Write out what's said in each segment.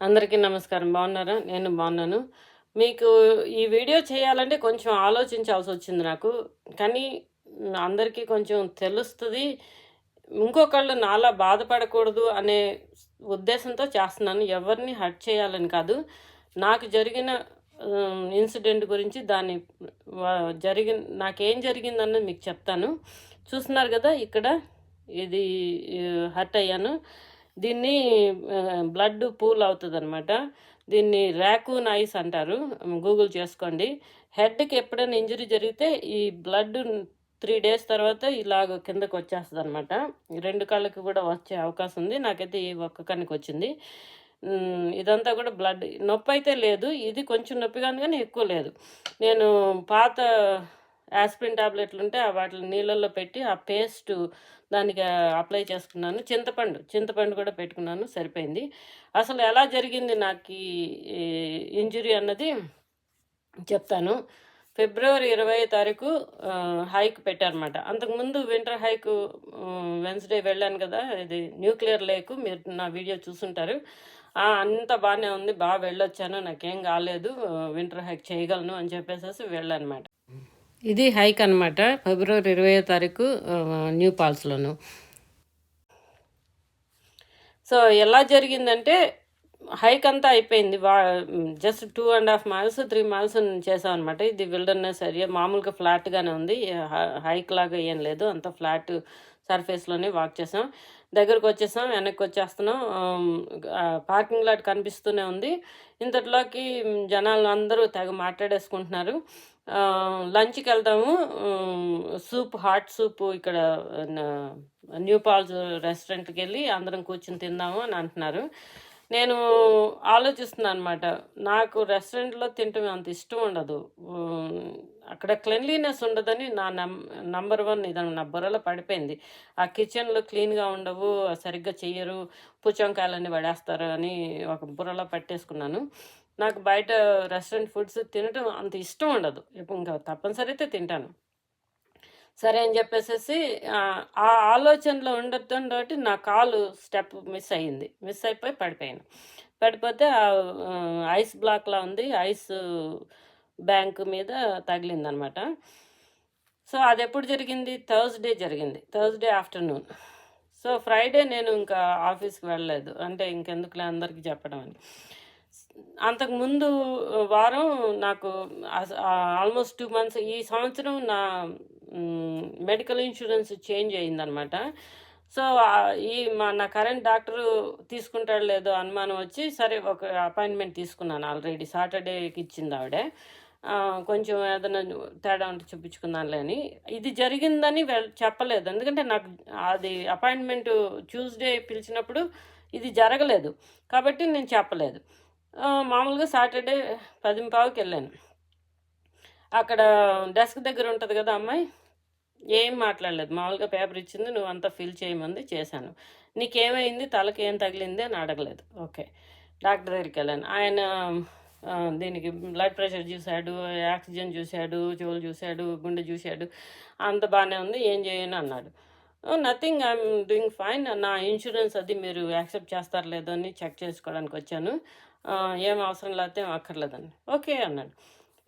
అందరికీ నమస్కారం. బాగున్నారా? నేను బాగున్నాను. మీకు ఈ వీడియో చేయాలంటే కొంచెం ఆలోచించాల్సి వచ్చింది నాకు. కానీ అందరికీ కొంచెం తెలుస్తుంది. ఇంకొకళ్ళు నాలా బాధపడకూడదు అనే ఉద్దేశంతో చేస్తున్నాను. ఎవరిని హర్ట్ చేయాలని కాదు. నాకు జరిగిన ఇన్సిడెంట్ గురించి దాన్ని జరిగిన నాకేం జరిగిందన్నది మీకు చెప్తాను. చూస్తున్నారు కదా ఇక్కడ ఇది హర్ట్ అయ్యాను. దీన్ని బ్లడ్ పూల్ అవుతుంది అనమాట దీన్ని ర్యాకూన్ ఐస్ అంటారు. గూగుల్ చేసుకోండి. హెడ్కి ఎప్పుడైనా ఇంజరీ జరిగితే ఈ బ్లడ్ త్రీ డేస్ తర్వాత ఇలాగ కిందకు వచ్చేస్తుంది అనమాట రెండు కాళ్ళకి కూడా వచ్చే అవకాశం ఉంది. నాకైతే ఈ ఒక్క కనికి వచ్చింది. ఇదంతా కూడా బ్లడ్ నొప్పి అయితే లేదు. ఇది కొంచెం నొప్పిగా ఉంది కానీ ఎక్కువ లేదు. నేను పాత ఆస్పిరిన్ టాబ్లెట్లు ఉంటే ఆ వాటిని నీళ్ళల్లో పెట్టి ఆ పేస్ట్ దానికి అప్లై చేసుకున్నాను. చింతపండు చింతపండు కూడా పెట్టుకున్నాను. సరిపోయింది. అసలు ఎలా జరిగింది నాకు ఈ ఇంజురీ అన్నది చెప్తాను. ఫిబ్రవరి ఇరవై తారీఖు హైక్ పెట్టారనమాట అంతకుముందు వింటర్ హైక్ వెన్స్డే వెళ్ళాను కదా ఇది న్యూక్లియర్ లేక్ మీరు నా వీడియో చూసుంటారు. అంత బాగానే ఉంది బాగా వెళ్ళొచ్చాను. నాకేం కాలేదు వింటర్ హైక్ చేయగలను అని చెప్పేసి వెళ్ళానమాట ఇది హైక్ అనమాట ఫిబ్రవరి ఇరవై తారీఖు న్యూ పాల్స్లోను. సో ఎలా జరిగిందంటే హైక్ అంతా అయిపోయింది. వా just two and half miles three miles చేసాం అనమాట ఇది విల్డర్నెస్ ఏరియా మామూలుగా ఫ్లాట్గానే ఉంది. హైక్ లాగా ఏం లేదు. అంత ఫ్లాట్ సర్ఫేస్లోనే వాక్ చేసాం. దగ్గరకు వచ్చేసాం వెనక్కి వచ్చేస్తున్నాం. పార్కింగ్ లాట్ కనిపిస్తూనే ఉంది. ఇంతట్లోకి జనాలు అందరూ తెగ మాట్లాడేసుకుంటున్నారు. లంచ్కి వెళ్దాము. సూప్ హాట్ సూప్ ఇక్కడ న్యూ పాల్స్ రెస్టారెంట్కి వెళ్ళి అందరం కూర్చుని తిందాము అని అంటున్నారు. నేను ఆలోచిస్తున్నాను అనమాట నాకు రెస్టారెంట్లో తింటం అంత ఇష్టం ఉండదు. అక్కడ క్లెన్లీనెస్ ఉండదని నా నం నంబర్ వన్ ఇది నా బుర్రలో పడిపోయింది. ఆ కిచెన్లో క్లీన్గా ఉండవు సరిగ్గా చెయ్యరు పుచ్చంకాయలన్నీ పడేస్తారు అని ఒక బుర్రలో పట్టేసుకున్నాను. నాకు బయట రెస్టారెంట్ ఫుడ్స్ తినటం అంత ఇష్టం ఉండదు. ఇప్పుడు ఇంకా తప్పనిసరి అయితే తింటాను. సరే అని చెప్పేసేసి ఆ ఆలోచనలో ఉండటం తోటి నా కాలు స్టెప్ మిస్ అయ్యింది. మిస్ అయిపోయి పడిపోయాను. పడిపోతే ఆ ఆ, ఐస్ బ్లాక్లా ఉంది. ఐస్ బ్యాంక్ మీద తగిలిందనమాట. సో అది ఎప్పుడు జరిగింది? థర్స్డే జరిగింది. Thursday afternoon. సో ఫ్రైడే నేను ఇంకా ఆఫీస్కి వెళ్ళలేదు. అంటే ఇంకెందుకులే అందరికీ చెప్పడం అని. అంతకు ముందు వారం నాకు ఆల్మోస్ట్ టూ మంత్స్ ఈ సంవత్సరం నా మెడికల్ ఇన్సూరెన్స్ చేంజ్ అయిందనమాట సో ఈ మా నా కరెంట్ డాక్టర్ తీసుకుంటాడు లేదో అనుమానం వచ్చి సరే ఒక అపాయింట్మెంట్ తీసుకున్నాను ఆల్రెడీ సాటర్డేకి ఇచ్చింది ఆవిడ. కొంచెం ఏదైనా తేడా ఉంటే చూపించుకున్నానులే అని. ఇది జరిగిందని చెప్పలేదు. ఎందుకంటే నాకు అది అపాయింట్మెంట్ ట్యూస్డే పిలిచినప్పుడు ఇది జరగలేదు. కాబట్టి నేను చెప్పలేదు. మామూలుగా సాటర్డే పదింపావుకి వెళ్ళాను. అక్కడ డెస్క్ దగ్గర ఉంటుంది కదా అమ్మాయి? ఏం మాట్లాడలేదు. మామూలుగా పేపర్ ఇచ్చింది నువ్వు అంతా ఫిల్ చేయమంది చేశాను. నీకేమైంది? తలకి ఏం తగిలింది? అని అడగలేదు. ఓకే. డాక్టర్ దగ్గరికి వెళ్ళాను. ఆయన దీనికి బ్లడ్ ప్రెషర్ చూశాడు ఆక్సిజన్ చూశాడు చెవులు చూశాడు గుండె చూశాడు అంత బాగానే ఉంది. ఏం చేయను అన్నాడు. నథింగ్ ఐఎమ్ డూయింగ్ ఫైన్ నా ఇన్సూరెన్స్ అది మీరు యాక్సెప్ట్ చేస్తారు లేదో అని చెక్ చేసుకోవడానికి వచ్చాను. ఏం అవసరం లేకపోతే అక్కర్లేదండి. ఓకే అన్నాడు.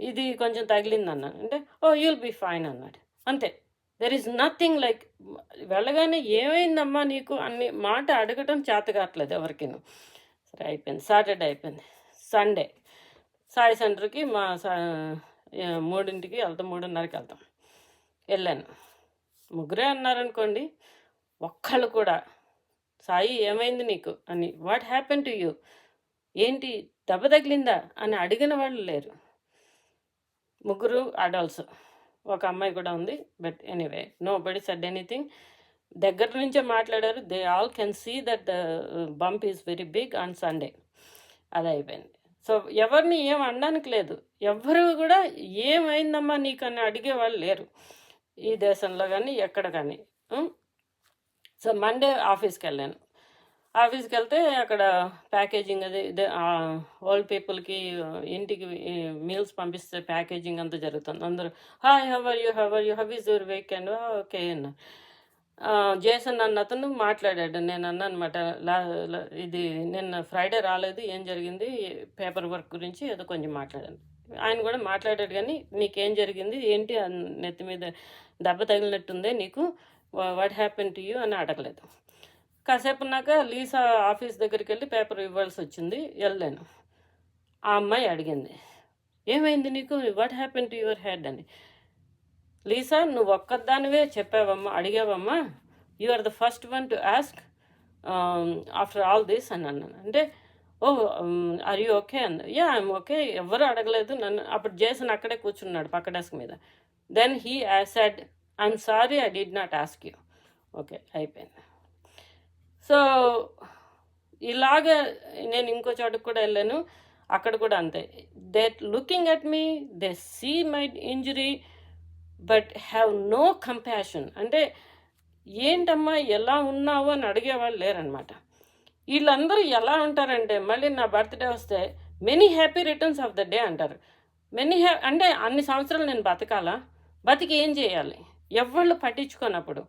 ఇది కొంచెం తగిలింది అన్నాను అంటే ఓ యూల్ బీ ఫైన్ అన్నాడు. అంతే. దెర్ ఈజ్ నథింగ్ లైక్ వెళ్ళగానే ఏమైందమ్మా నీకు? అన్ని మాట అడగటం చేత కావట్లేదు ఎవరికిను. సరే అయిపోయింది. సాటర్డే అయిపోయింది. సండే సాయి సెంటర్కి మా సా మూడింటికి వెళ్తాం. మూడున్నరకి వెళ్తాం. వెళ్ళాను. ముగ్గురే అన్నారనుకోండి ఒక్కళ్ళు కూడా సాయి ఏమైంది నీకు? అని వాట్ హ్యాపెన్ టు యూ? ఏంటి దెబ్బ తగిలిందా? అని అడిగిన వాళ్ళు లేరు. ముగ్గురు అడల్ట్స్. ఒక అమ్మాయి కూడా ఉంది. But anyway nobody said anything. దగ్గర నుంచే మాట్లాడారు. They all can see that the bump is very big on Sunday. అది అయిపోయింది. సో ఎవరిని ఏం అనడానికి లేదు. ఎవ్వరు కూడా ఏమైందమ్మా నీకు? అని అడిగే వాళ్ళు లేరు. ఈ దేశంలో కానీ ఎక్కడ కానీ సో మండే ఆఫీస్కి వెళ్ళాను. ఆఫీస్కి వెళ్తే అక్కడ ప్యాకేజింగ్ అది ఇదే ఓల్డ్ పీపుల్కి ఇంటికి మీల్స్ పంపిస్తే ప్యాకేజింగ్ అంతా జరుగుతుంది. అందరూ hi how are you how are you how is your weekend okay అన్న. జేసన్ అన్న అతను మాట్లాడాడు. నేను అన్న అనమాట ఇది నిన్న ఫ్రైడే రాలేదు ఏం జరిగింది? పేపర్ వర్క్ గురించి ఏదో కొంచెం మాట్లాడాను ఆయన కూడా మాట్లాడాడు కానీ నీకేం జరిగింది? ఏంటి? ఆ నెత్తి మీద దెబ్బ తగిలినట్టుందే నీకు? వాట్ హ్యాపెన్ టు యూ అని అడగలేదు. కాసేపు ఉన్నాక లీసా ఆఫీస్ దగ్గరికి వెళ్ళి పేపర్ ఇవ్వాల్సి వచ్చింది. వెళ్ళాను. ఆ అమ్మాయి అడిగింది. ఏమైంది నీకు? What happen to your head అని. లీసా నువ్వు ఒక్కదానివే చెప్పావమ్మా అడిగావమ్మా. You are the first one to ask after all this అని అన్నాను. అంటే ఓ ఆర్ యూ ఓకే అంది యా ఐమ్ ఓకే ఎవరు అడగలేదు. నన్ను అప్పుడు జేసన్ అక్కడే కూర్చున్నాడు పక్క డెస్క్ మీద. Then he said I'm sorry I did not ask you okay అయిపోయింది. సో ఇలాగ నేను ఇంకో చోటుకు కూడా వెళ్ళాను. అక్కడ కూడా అంతే. They looking at me they see my injury but have no compassion అంటే ఏంటమ్మా ఎలా ఉన్నావు? అని అడిగేవాళ్ళు లేరనమాట వీళ్ళందరూ ఎలా ఉంటారంటే మళ్ళీ నా బర్త్డే వస్తే many happy returns of the day అంటారు. మెనీ హ్యా అంటే అన్ని సంవత్సరాలు నేను బతకాలా? బతికి ఏం చేయాలి? ఎవళ్ళు పట్టించుకోనప్పుడు.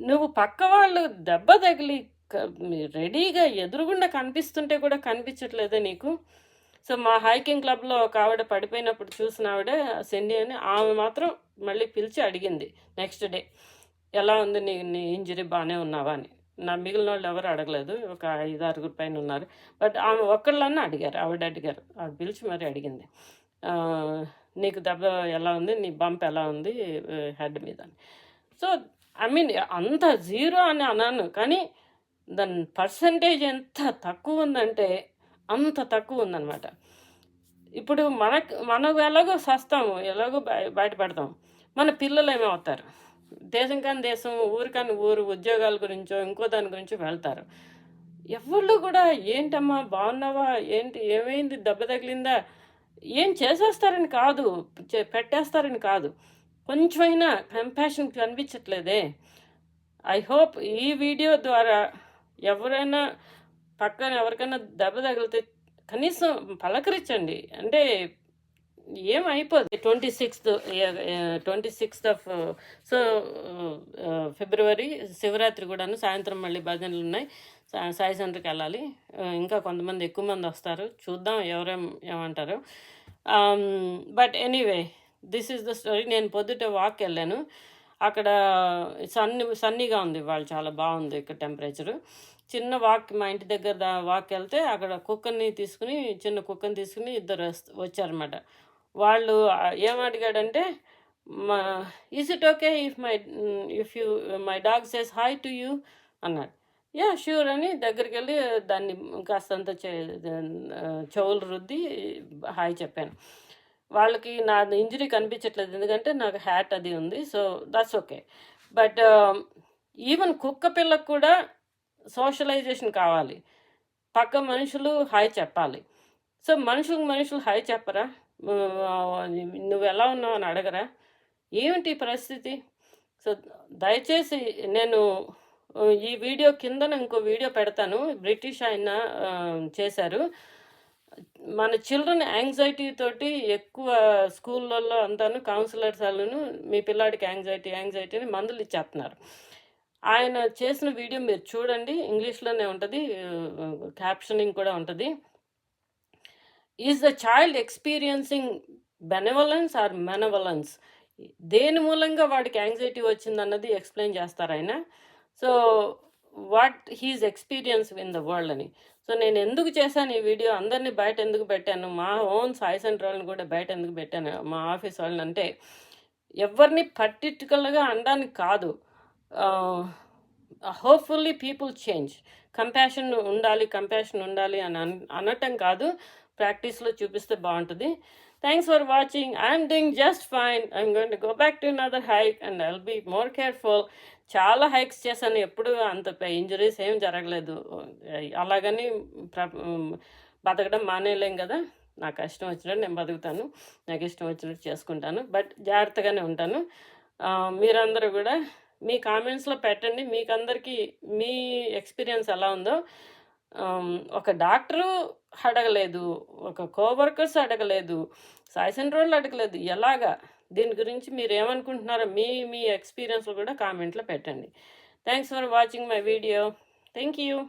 నువ్వు పక్క వాళ్ళు దెబ్బ తగిలి క- రెడీగా ఎదురుగుండా కనిపిస్తుంటే కూడా కనిపించట్లేదే నీకు? సో మా హైకింగ్ క్లబ్లో ఒక ఆవిడ పడిపోయినప్పుడు చూసిన ఆవిడ సెండి అని ఆమె మాత్రం మళ్ళీ పిలిచి అడిగింది నెక్స్ట్ డే ఎలా ఉంది నీ నీ ఇంజరీ బాగానే ఉన్నావా అని. నా మిగిలిన వాళ్ళు ఎవరు అడగలేదు. ఒక ఐదు ఆరుగురు పైన ఉన్నారు. బట్ ఆమె ఒక్కళ్ళన్నా అడిగారు. ఆవిడ అడిగారు. ఆవిడ పిలిచి మరి అడిగింది. నీకు దెబ్బ ఎలా ఉంది? నీ బంప్ ఎలా ఉంది? హెడ్ మీద సో ఐ మీన్ అంత జీరో అని అన్నాను. కానీ దాని పర్సంటేజ్ ఎంత తక్కువ ఉందంటే అంత తక్కువ ఉందన్నమాట. ఇప్పుడు మనకు మనం ఎలాగో సస్తాము. ఎలాగో బయ బయటపడతాం మన పిల్లలు ఏమవుతారు? దేశం కాని దేశం ఊరు కాని ఊరు ఉద్యోగాల గురించో ఇంకో దాని గురించో వెళ్తారు. ఎవళ్ళు కూడా ఏంటమ్మా బాగున్నావా? ఏంటి ఏమైంది? దెబ్బ తగిలిందా? ఏం చేసేస్తారని కాదు చే- పెట్టేస్తారని కాదు. కొంచెమైనా కంపాషన్ కనిపించట్లేదే ఐ హోప్ ఈ వీడియో ద్వారా ఎవరైనా పక్కన ఎవరికైనా దెబ్బ తగిలితే కనీసం పలకరించండి. అంటే ఏం అయిపోదు twenty sixth twenty sixth of so February Shivaratri కూడాను సాయంత్రం మళ్ళీ భజనలు ఉన్నాయి. సాయి సెంటర్కి వెళ్ళాలి. ఇంకా కొంతమంది ఎక్కువ మంది వస్తారు. చూద్దాం ఎవరేం ఏమంటారు. But anyway this is the story. నేను పొద్దుట వాక్ వెళ్ళాను. అక్కడ సన్ని సన్నీగా ఉంది వాళ్ళు చాలా బాగుంది ఇక్కడ టెంపరేచరు. చిన్న వాక్ మా ఇంటి దగ్గర వాక్ వెళ్తే అక్కడ కుక్కని తీసుకుని చిన్న కుక్కని తీసుకుని ఇద్దరు వస్- వచ్చారన్నమాట. వాళ్ళు ఏమడిగాడంటే ఏం అడిగాడంటే మా is it okay if my if you my dog says hi to you అన్నాడు. యా ష్యూర్ అని దగ్గరికి వెళ్ళి దాన్ని కాస్తంత చెవులు రుద్ది హాయ్ చెప్పాను. వాళ్ళకి నా ఇంజరీ కనిపించట్లేదు ఎందుకంటే నాకు హ్యాట్ అది ఉంది so that's okay but even కుక్క పిల్లకు కూడా సోషలైజేషన్ కావాలి. పక్క మనుషులు హాయ్ చెప్పాలి. సో మనుషులకు మనుషులు హాయ్ చెప్పరా? నువ్వు ఎలా ఉన్నావు అని అడగరా? ఏమిటి పరిస్థితి? సో దయచేసి నేను ఈ వీడియో కిందన ఇంకో వీడియో పెడతాను. బ్రిటిష్ ఆయన చేశారు. మన చిల్డ్రన్ యాంగ్జైటీ తోటి ఎక్కువ స్కూళ్ళల్లో అంతాను కౌన్సిలర్స్ వాళ్ళను మీ పిల్లాడికి యాంగ్జైటీ యాంగ్జైటీ అని మందులు ఇచ్చేస్తున్నారు. ఆయన చేసిన వీడియో మీరు చూడండి. ఇంగ్లీష్లోనే ఉంటుంది. క్యాప్షనింగ్ కూడా ఉంటుంది. Is the child experiencing benevolence or malevolence దేని మూలంగా వాడికి యాంగ్జైటీ వచ్చిందన్నది ఎక్స్ప్లెయిన్ చేస్తారు ఆయన? So what he's experience in the world అని. సో నేను ఎందుకు చేశాను ఈ వీడియో? అందరినీ బయట ఎందుకు పెట్టాను? మా ఓన్ సాయి సెంటర్ వాళ్ళని కూడా బయట ఎందుకు పెట్టాను? మా ఆఫీస్ వాళ్ళని అంటే ఎవరిని పర్టికులర్గా అనడానికి కాదు. హోప్ఫుల్లీ పీపుల్ చేంజ్ కంపాషన్ ఉండాలి కంపాషన్ ఉండాలి అని అన్ అనటం కాదు. ప్రాక్టీస్లో చూపిస్తే బాగుంటుంది. Thanks for watching I'm doing just fine I'm going to go back to another hike and I'll be more careful చాలా హైక్స్ చేశాను. ఎప్పుడు అంత ఇంజరీస్ ఏం జరగలేదు. అలాగని ప్ర బతకడం మానేయలేం కదా. నాకు ఇష్టం వచ్చినట్టు నేను బతుకుతాను. నాకు ఇష్టం వచ్చినట్టు చేసుకుంటాను. బట్ జాగ్రత్తగానే ఉంటాను. మీరందరూ కూడా మీ కామెంట్స్లో పెట్టండి. మీకు అందరికీ మీ ఎక్స్పీరియన్స్ ఎలా ఉందో. ఒక డాక్టరు అడగలేదు ఒక కోవర్కర్స్ అడగలేదు సాయిసన్ సెంటర్ వాళ్ళు అడగలేదు. ఎలాగా? దీని గురించి మీరు ఏమనుకుంటున్నారో మీ మీ ఎక్స్పీరియన్స్ కూడా కామెంట్లో పెట్టండి. Thanks for watching my video. Thank you.